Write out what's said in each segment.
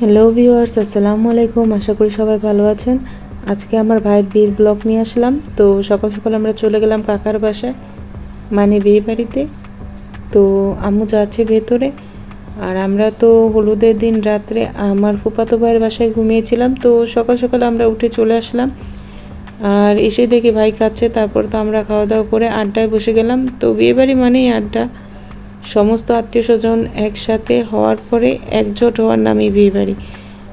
Hello viewers আসসালামু আলাইকুম। আশা করি সবাই ভালো আছেন। আজকে আমার ভাইয়ের বিয়ের ব্লগ নিয়ে আসলাম। তো সকাল সকাল আমরা চলে গেলাম কাকার বাসায় মানে বিয়ে বাড়িতে। তো আম্মু যাচ্ছে ভেতরে। আর আমরা তো হলুদের দিন রাত্রে আমার ফুপাতো ভাইয়ের বাসায় ঘুমিয়েছিলাম। তো সকাল সকাল আমরা উঠে চলে আসলাম। আর এসে দেখি ভাই খাচ্ছে। তারপর তো আমরা খাওয়া দাওয়া করে আড্ডায় বসে গেলাম। তো বিয়েবাড়ি মানেই আড্ডা। সমস্ত আত্মীয় স্বজন একসাথে হওয়ার পরে একজোট হওয়ার নামই বিয়েবাড়ি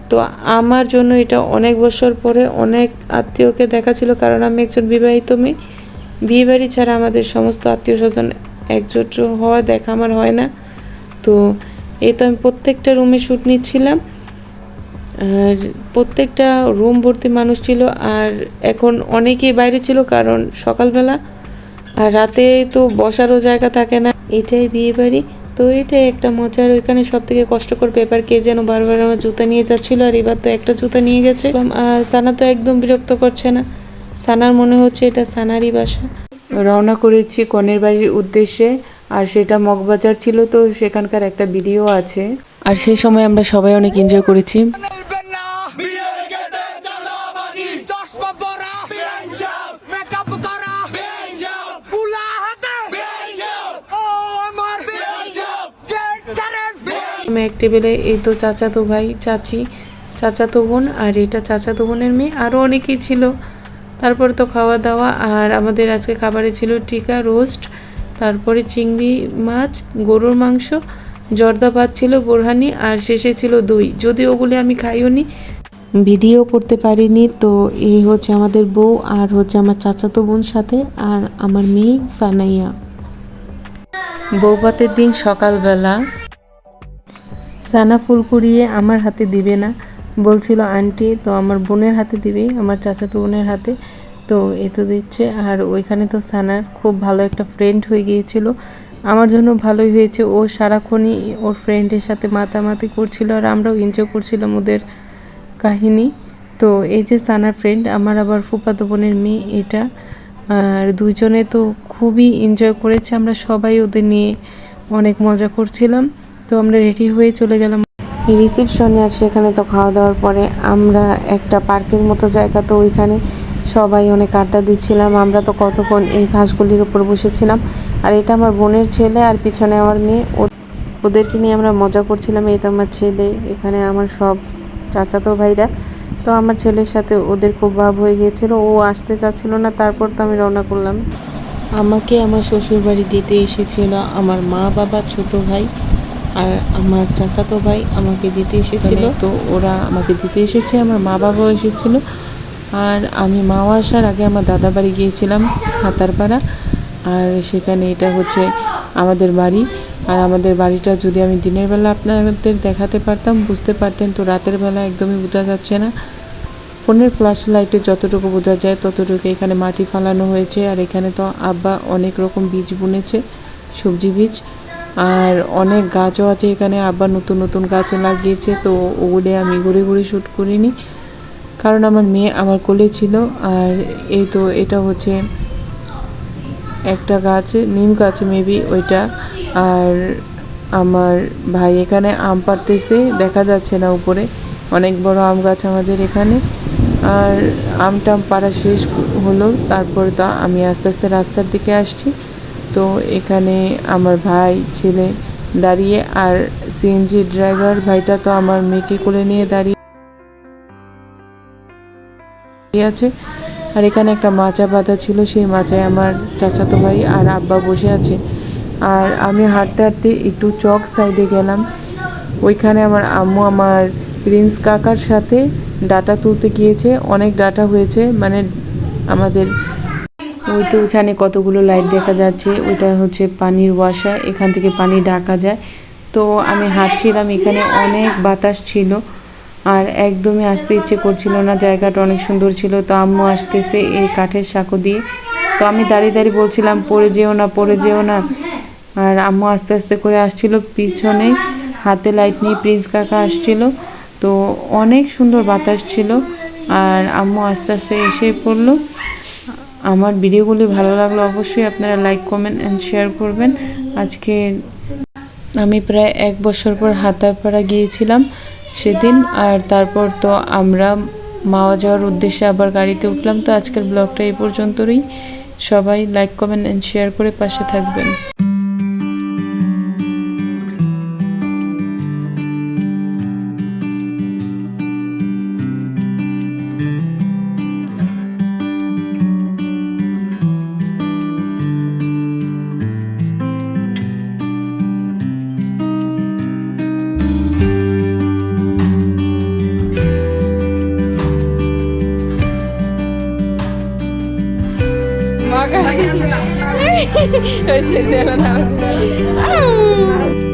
তো আমার জন্য এটা অনেক বছর পরে অনেক আত্মীয়কে দেখা ছিল কারণ আমি একজন বিবাহিত মেয়ে। বিয়েবাড়ি ছাড়া আমাদের সমস্ত আত্মীয় স্বজন একজোট হওয়া দেখা আমার হয় না। তো এই তো আমি প্রত্যেকটা রুমে শ্যুট নিচ্ছিলাম। আর প্রত্যেকটা রুম ভর্তি মানুষ ছিল আর এখন অনেকেই বাইরে ছিল কারণ সকালবেলা। আর রাতে তো বসারও জায়গা থাকে না। এটাই বিয়ে বাড়ি। তো এটাই একটা মজার ওইখানে সব থেকে কষ্টকর ব্যাপার কে যেন বারবার আমার জুতা নিয়ে যাচ্ছিল আর এবার তো একটা জুতা নিয়ে গেছে। আর সানা তো একদম বিরক্ত করছে না। সানার মনে হচ্ছে এটা সানারই বাসা। রওনা করেছি কনের বাড়ির উদ্দেশ্যে। আর সেটা মগবাজার ছিল তো সেখানকার একটা ভিডিও আছে। আর সেই সময় আমরা সবাই অনেক এনজয় করেছি। আমি এক টেবিলে এই তো চাচাতো ভাই, চাচি, চাচাতো বোন আর এটা চাচাতো বোনের মেয়ে আরও অনেকেই ছিল। তারপর তো খাওয়া দাওয়া আর আমাদের আজকে খাবারে ছিল টিকা, রোস্ট, তারপরে চিংড়ি মাছ, গরুর মাংস, জর্দা ভাত ছিল, বোরহানি আর শেষে ছিল দই। যদি ওগুলি আমি খাইও নি, ভিডিও করতে পারিনি, তো এই হচ্ছে আমাদের বউ আর হচ্ছে আমার চাচাতো বোন সাথে আর আমার মেয়ে সানাইয়া। বৌভাতের দিন সকালবেলা সানা ফুল কুড়িয়ে আমার হাতে দিবে না। বলছিল, আন্টি, তো আমার বোনের হাতে দিবে, আমার চাচাতো বোনের হাতে। তো এ তো দিচ্ছে। আর ওইখানে তো সানার খুব ভালো একটা ফ্রেন্ড হয়ে গিয়েছিল। আমার জন্য ভালোই হয়েছে। ও সারাক্ষণই ওর ফ্রেন্ডের সাথে মাতামাতি করছিল আর আমরাও এনজয় করছিলাম ওদের কাহিনী। তো এই যে সানার ফ্রেন্ড আমার আবার ফুফাতো বোনের মেয়ে এটা। আর দুজনে তো খুবই এনজয় করেছে। আমরা সবাই ওদের নিয়ে অনেক মজা করছিলাম। তো আমরা রেডি হয়ে চলে গেলাম। রিসেপশনে আর সেখানে তো খাওয়া দাওয়ার পরে আমরা একটা পার্কের মতো জায়গা তো ওইখানে সবাই অনেক আড্ডা দিচ্ছিলাম। আমরা তো কতক্ষণ এই ঘাসগুলির উপর বসেছিলাম। আর এটা আমার বোনের ছেলে আর পিছনে আমার মেয়ে। ও- ওদেরকে নিয়ে আমরা মজা করছিলাম। এই তো আমার ছেলে এখানে আমার সব চাচাতো ভাইরা। তো আমার ছেলের সাথে ওদের খুব ভাব হয়ে গিয়েছিল। ও আসতে চাচ্ছিল না তারপর তো আমি রওনা করলাম। আমাকে আমার শ্বশুর বাড়ি দিতে এসেছিল আমার মা বাবা ছোট ভাই। আর আমার চাচাতো ভাই আমাকে দিতে এসেছিল। তো ওরা আমাকে দিতে এসেছে, আমার মা বাবাও এসেছিল। আর আমি মাও আসার আগে আমার দাদা বাড়ি গিয়েছিলাম হাতারপাড়া। আর সেখানে এটা হচ্ছে আমাদের বাড়ি। আর আমাদের বাড়িটা যদি আমি দিনের বেলা আপনাদের দেখাতে পারতাম, বুঝতে পারতেন তো রাতের বেলা একদমই বোঝা যাচ্ছে না। ফোনের ফ্ল্যাশ লাইটে যতটুকু বোঝা যায় ততটুকু এখানে মাটি ফালানো হয়েছে। আর এখানে তো আব্বা অনেক রকম বীজ বুনেছে, সবজি বীজ। আর অনেক গাছও আছে এখানে, আবার নতুন নতুন গাছ লাগিয়েছে, তো ওগুলো আমি ঘুরে ঘুরে শ্যুট করিনি। কারণ আমার মেয়ে আমার কোলে ছিল, আর এই তো এটা হচ্ছে একটা গাছ, নিম গাছ মেবি ওইটা। আর আমার ভাই এখানে আম পাড়তেছে, দেখা যাচ্ছে না উপরে। অনেক বড় আম গাছ আমাদের এখানে। আর আম টাম পাড়া শেষ হলো, তারপরে তো আমি আস্তে আস্তে রাস্তার দিকে আসছি। তো এখানে আমার ভাই, ছেলে দাঁড়িয়ে আর সিএনজি ড্রাইভার ভাইটা তো আমার মেয়েকে কোলে নিয়ে দাঁড়িয়ে আছে। আর এখানে একটা মাচা বাঁধা ছিল, সেই মাচায় আমার চাচাতো ভাই আর আব্বা বসে আছে। আর আমি হাঁটতে হাঁটতে একটু চক সাইডে গেলাম। ওইখানে আমার আম্মু আমার প্রিন্স কাকার সাথে ডাটা তুলতে গিয়েছে। অনেক ডাটা হয়েছে মানে আমাদের ওই তো কতগুলো লাইট দেখা যাচ্ছে, ওইটা হচ্ছে পানির ওয়াশা এখান থেকে পানি ডাকা যায়। তো আমি হাঁটছিলাম, এখানে অনেক বাতাস ছিল, আর একদমই আসতে ইচ্ছে করছিল না, জায়গাটা অনেক সুন্দর ছিল, তো আম্মু আসতেছে এই কাঠের সাঁকো দিয়ে। তো আমি দাঁড়িয়ে দাঁড়িয়ে বলছিলাম, পড়ে যেও না, পড়ে যেও না। আর আম্মু আস্তে আস্তে করে আসছিল, পিছনে হাতে লাইট নিয়ে প্রিন্স কাকা আসছিল। তো অনেক সুন্দর বাতাস ছিল, আর আম্মু আস্তে আস্তে এসে পড়ল। আমার ভিডিওগুলি ভালো লাগলে অবশ্যই আপনারা লাইক কমেন্ট অ্যান্ড শেয়ার করবেন। আজকে আমি প্রায় এক বছর পর হাতারপাড়া গিয়েছিলাম সেদিন, আর তারপর তো আমরা মাওয়া যাওয়ার উদ্দেশ্যে আবার গাড়িতে উঠলাম। তো আজকের ব্লগটা এই পর্যন্তই সবাই লাইক কমেন্ট অ্যান্ড শেয়ার করে পাশে থাকবেন। Baka. Ay, sinira na. Ow!